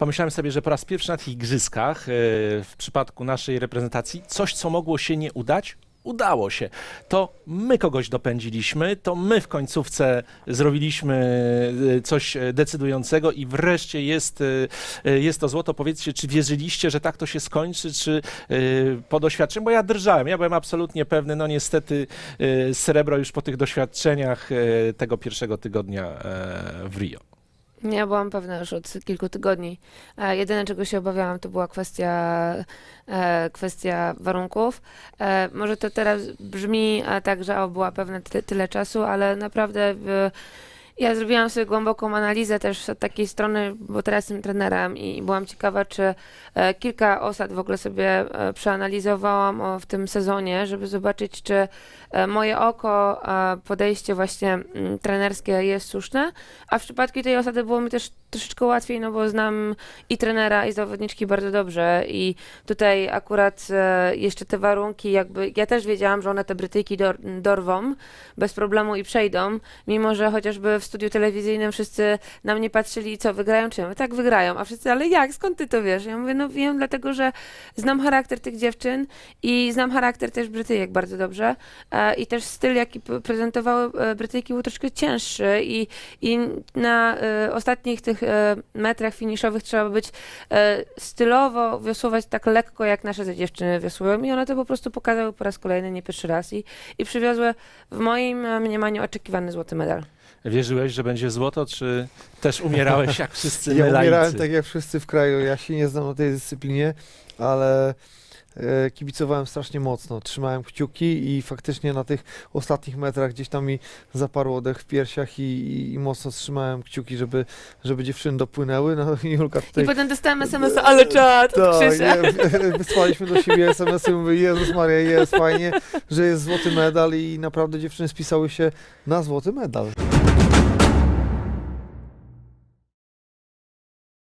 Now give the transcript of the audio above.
pomyślałem sobie, że po raz pierwszy na tych igrzyskach, e, w przypadku naszej reprezentacji, coś, co mogło się nie udać, udało się. To my kogoś dopędziliśmy, to my w końcówce zrobiliśmy e, coś e, decydującego i wreszcie jest, jest to złoto. Powiedzcie, czy wierzyliście, że tak to się skończy, czy po doświadczeniu, bo ja drżałem, ja byłem absolutnie pewny, no niestety srebro już po tych doświadczeniach tego pierwszego tygodnia w Rio. Ja byłam pewna już od kilku tygodni. E, jedyne, czego się obawiałam, to była kwestia, e, kwestia warunków. E, może to teraz brzmi e, tak, że o, była pewna ty, tyle czasu, ale naprawdę ja zrobiłam sobie głęboką analizę też od takiej strony, bo teraz jestem trenerem i byłam ciekawa, czy e, kilka osad w ogóle sobie e, przeanalizowałam w tym sezonie, żeby zobaczyć, czy e, moje oko, podejście właśnie mm, trenerskie jest słuszne, a w przypadku tej osady było mi też troszeczkę łatwiej, no bo znam i trenera, i zawodniczki bardzo dobrze. I tutaj akurat jeszcze te warunki jakby, ja też wiedziałam, że one te Brytyjki dor, dorwą bez problemu i przejdą, mimo że chociażby w studiu telewizyjnym wszyscy na mnie patrzyli, co, wygrają czy nie? Tak, wygrają, a wszyscy, ale jak, skąd ty to wiesz? Ja mówię, no wiem, dlatego, że znam charakter tych dziewczyn i znam charakter też Brytyjek bardzo dobrze e, i też styl, jaki prezentowały e, Brytyjki był troszkę cięższy i, i na e, ostatnich tych metrach finiszowych trzeba być stylowo wiosłować tak lekko, jak nasze dziewczyny wiosłują i one to po prostu pokazały po raz kolejny, nie pierwszy raz i, i przywiozły w moim mniemaniu oczekiwany złoty medal. Wierzyłeś, że będzie złoto, czy też umierałeś jak wszyscy Ja umierałem tak jak wszyscy w kraju. Ja się nie znam na tej dyscyplinie, ale e, kibicowałem strasznie mocno. Trzymałem kciuki i faktycznie na tych ostatnich metrach gdzieś tam mi zaparł oddech w piersiach i, i, i mocno trzymałem kciuki, żeby, żeby dziewczyny dopłynęły. No i Julka tutaj... I potem dostałem SMS, ale czad, od Tak, Krzysia. nie, wysłaliśmy do siebie SMS-y, mówię, Jezus Maria, jest fajnie, że jest złoty medal i naprawdę dziewczyny spisały się na złoty medal.